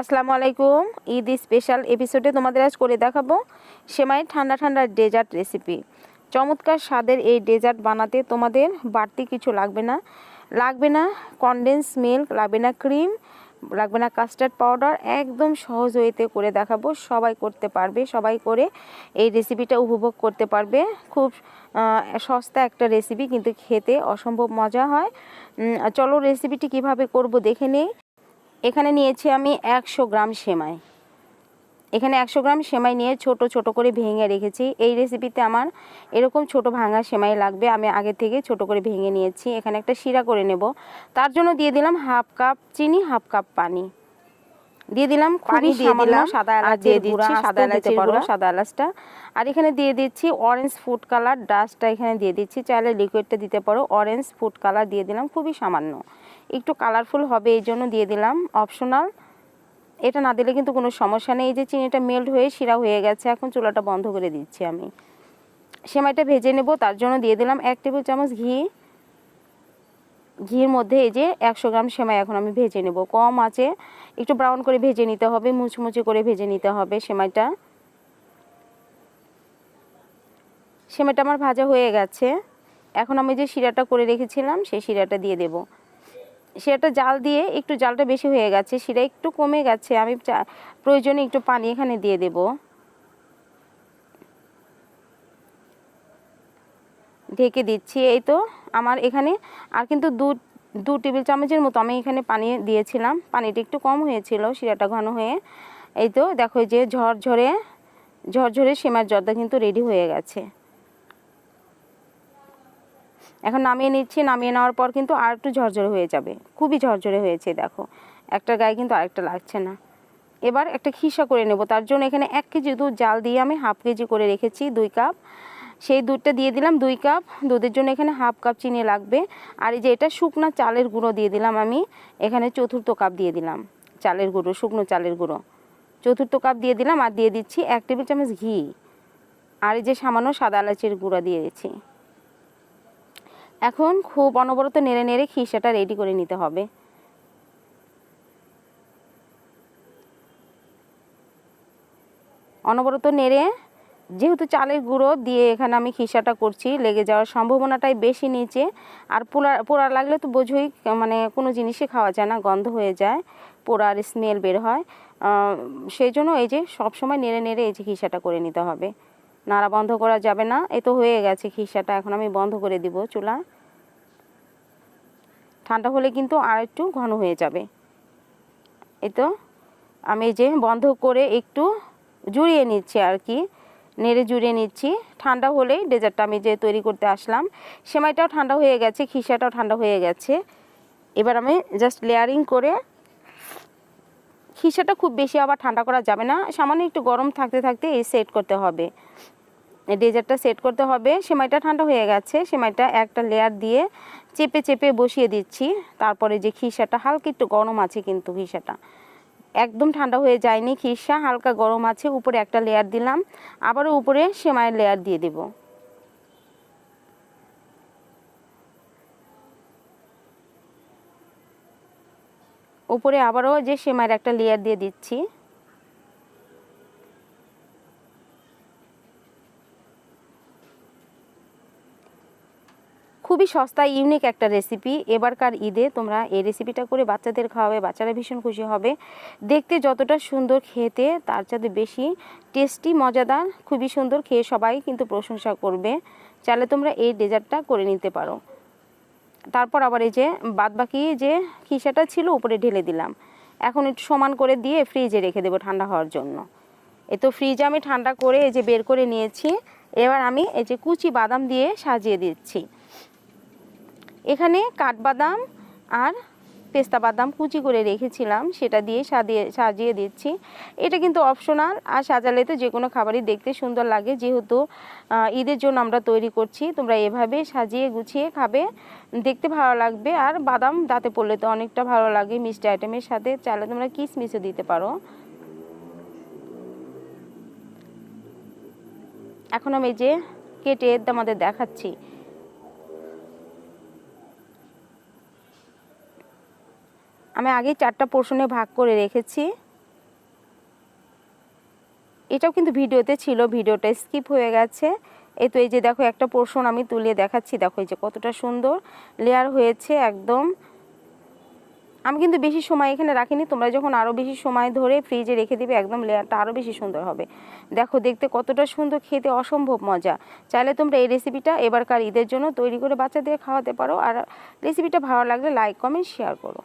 আসসালামু আলাইকুম। ঈদ স্পেশাল এপিসোডে তোমাদের আজ করে দেখাবো সেমাই ঠান্ডা ঠান্ডা ডেজার্ট রেসিপি চমৎকার স্বাদের এই ডেজার্ট বানাতে তোমাদের বাড়তি কিছু লাগবে না। লাগবে না কনডেন্স মিল্ক লাগবে না ক্রিম লাগবে না কাস্টার্ড পাউডার একদম সহজ ওয়েতে করে দেখাবো। সবাই করতে পারবে, সবাই করে এই রেসিপিটা উপভোগ করতে পারবে। খুব সস্তা একটা রেসিপি কিন্তু খেতে অসম্ভব মজা হয়। চলো রেসিপিটি কীভাবে করব দেখে নেই। এখানে নিয়েছি আমি একশো গ্রাম সেমাই। এখানে একশো গ্রাম সেমাই নিয়ে ছোট ছোট করে ভেঙে রেখেছি। এই রেসিপিতে আমার এরকম ছোট ভাঙা সেমাই লাগবে, আমি আগে থেকে ছোট করে ভেঙে নিয়েছি। এখানে একটা শিরা করে নেব। তার জন্য দিয়ে দিলাম হাফ কাপ, চিনি হাফ কাপ পানি। দিয়ে দিলাম দিয়ে দিলাম সাদা এলাচ দিয়ে দিচ্ছি সাদা এলাচের গুঁড়ো। সাদা এলাচটা। আর এখানে দিয়ে দিচ্ছি অরেঞ্জ ফুড কালার ডাস্টটা এখানে দিয়ে দিচ্ছি চাইলে লিকুইডটা দিতে পারো। অরেঞ্জ ফুড কালার দিয়ে দিলাম খুবই সামান্য। একটু কালারফুল হবে এই জন্য দিয়ে দিলাম অপশনাল এটা না দিলে কিন্তু কোনো সমস্যা নেই। এই যে চিনিটা মেল্ট হয়ে শিরা হয়ে গেছে এখন চুলাটা বন্ধ করে দিচ্ছি আমি। সেমাইটা ভেজে নেব তার জন্য দিয়ে দিলাম এক টেবিল চামচ ঘি। ঘির মধ্যে এই যে একশো গ্রাম সেমাই এখন আমি ভেজে নেব। কম আছে, একটু ব্রাউন করে ভেজে নিতে হবে, মুচমুচে করে ভেজে নিতে হবে সেমাইটা। সেমাইটা আমার ভাজা হয়ে গেছে। এখন আমি যে শিরাটা করে রেখেছিলাম, সেই শিরাটা দিয়ে দেব। শিরাটা জাল দিয়ে একটু জালটা বেশি হয়ে গেছে, শিরা একটু কমে গেছে, আমি প্রয়োজনে একটু পানি এখানে দিয়ে দেব। ঢেকে দিচ্ছি, এই তো আমার এখানে। আর কিন্তু দু দু টেবিল চামচের মতো আমি এখানে পানি দিয়েছিলাম। পানিটা একটু কম হয়েছিল, শিরাটা ঘন হয়ে। এই তো দেখো যে ঝরঝরে ঝরঝরে সেমার জর্দা কিন্তু রেডি হয়ে গেছে। এখন নামিয়ে নিচ্ছি, নামিয়ে নেওয়ার পর কিন্তু আর একটু ঝরঝরে হয়ে যাবে। খুবই ঝরঝরে হয়েছে, দেখো। একটা গায়ে কিন্তু আরেকটা লাগছে না। এবার একটা খিসা করে নেব, তার জন্য এখানে এক কেজি দুধ জাল দিয়ে আমি হাফ কেজি করে রেখেছি, দুই কাপ। সেই দুধটা দিয়ে দিলাম দুই কাপ। দুধের জন্য এখানে হাফ কাপ চিনি লাগবে। আর এই যে এটা শুকনো চালের গুঁড়ো দিয়ে দিলাম আমি। এখানে চতুর্থ কাপ দিয়ে দিলাম চালের গুঁড়ো, শুকনো চালের গুঁড়ো। চতুর্থ কাপ দিয়ে দিলাম আর দিয়ে দিচ্ছি এক টেবিল চামচ ঘি। আর এই যে সামান্য সাদা এলাচের গুঁড়া দিয়ে দিচ্ছি। এখন খুব অনবরত নেড়ে নেড়ে খিসাটা রেডি করে নিতে হবে। অনবরত নেড়ে যেহেতু চালের গুঁড়ো দিয়ে এখানে আমি খিসাটা করছি, লেগে যাওয়ার সম্ভাবনাটাই বেশি নিচে। আর পোড়া পোড়া লাগলে তো বোঝোই মানে কোনো জিনিসই খাওয়া যায় না, গন্ধ হয়ে যায়, পোড়ার স্মেল বের হয়। সেই জন্য এই যে সবসময় নেড়ে নেড়ে এই যে খিসাটা করে নিতে হবে। নাড়া বন্ধ করা যাবে না, এ তো হয়ে গেছে খিসাটা, এখন আমি বন্ধ করে দিব চুলা। ঠান্ডা হলে কিন্তু আর একটু ঘন হয়ে যাবে। এই তো, আমি যে বন্ধ করে একটু জুড়িয়ে নিচ্ছি আর কি। নেড়ে জুড়ে নিচ্ছি। ঠান্ডা হলেই ডেজার্টটা আমি যে তৈরি করতে আসলাম, সেমাইটাও ঠান্ডা হয়ে গেছে, খিসাটাও ঠান্ডা হয়ে গেছে। এবার আমি জাস্ট লেয়ারিং করে খিসাটা খুব বেশি আবার ঠান্ডা করা যাবে না, সামান্য একটু গরম থাকতে থাকতে এই সেট করতে হবে। ডেজার্টটা সেট করতে হবে, সেমাইটা ঠান্ডা হয়ে গেছে, সেমাইটা একটা লেয়ার দিয়ে চেপে চেপে বসিয়ে দিচ্ছি। তারপরে যে খিসাটা হালকা একটু গরম আছে কিন্তু খিসাটা। একদম ঠান্ডা হয়ে যায়নি খিসা হালকা গরম আছে, উপরে একটা লেয়ার দিলাম, আবারও উপরে সেমাইয়ের লেয়ার দিয়ে দেব। উপরে আবারও যে সেমাইয়ের একটা লেয়ার দিয়ে দিচ্ছি। খুবই সস্তা ইউনিক একটা রেসিপি এবারকার ঈদে তোমরা এই রেসিপিটা করে বাচ্চাদের খাওয়াবে, বাচ্চারা ভীষণ খুশি হবে। দেখতে যতটা সুন্দর খেতে, তার চাইতে বেশি টেস্টি মজাদার, খুবই সুন্দর খেয়ে সবাই কিন্তু প্রশংসা করবে। চাইলে তোমরা এই ডেজার্টটা করে নিতে পারো। তারপর আবার এই যে বাদবাকি যে খিসাটা ছিল, উপরে ঢেলে দিলাম। এখন একটু সমান করে দিয়ে ফ্রিজে রেখে দেবো ঠান্ডা হওয়ার জন্য। এ তো ফ্রিজে আমি ঠান্ডা করে এই যে বের করে নিয়েছি। এবার আমি এই যে কুচি বাদাম দিয়ে সাজিয়ে দিচ্ছি। এখানে কাঠবাদাম আর পেস্তা বাদাম কুচি করে রেখেছিলাম, সেটা দিয়ে সাজিয়ে সাজিয়ে দিচ্ছি। এটা কিন্তু অপশনাল, আর সাজালে তো যে কোনো খাবারই দেখতে সুন্দর লাগে। যেহেতু ঈদের জন্য আমরা তৈরি করছি, তোমরা এভাবে সাজিয়ে গুছিয়ে খাবে, দেখতে ভালো লাগবে। আর বাদাম দাঁতে পড়লে তো অনেকটা ভালো লাগে মিষ্টি আইটেমের সাথে। চাইলে তোমরা কিসমিসও দিতে পারো। এখন আমি যে কেটে তোমাদের দেখাচ্ছি। আমি আগে চারটা পোর্শনে ভাগ করে রেখেছি। এটাও কিন্তু ভিডিওতে ছিল, ভিডিওটা স্কিপ হয়ে গেছে। এই তো এই যে দেখো একটা পোর্শন আমি তুলিয়ে দেখাচ্ছি, দেখো এই যে কতটা সুন্দর। লেয়ার হয়েছে একদম। আমি কিন্তু বেশি সময় এখানে রাখিনি, তোমরা যখন আরও বেশি সময় ধরে ফ্রিজে রেখে দিবে, একদম লেয়ারটা আরও বেশি সুন্দর হবে। দেখো দেখতে কতটা সুন্দর, খেতে অসম্ভব মজা। চাইলে তোমরা এই রেসিপিটা এবারকার ঈদের জন্য তৈরি করে বাচ্চাদের খাওয়াতে পারো। আর রেসিপিটা ভালো লাগলে লাইক কমেন্ট শেয়ার করো।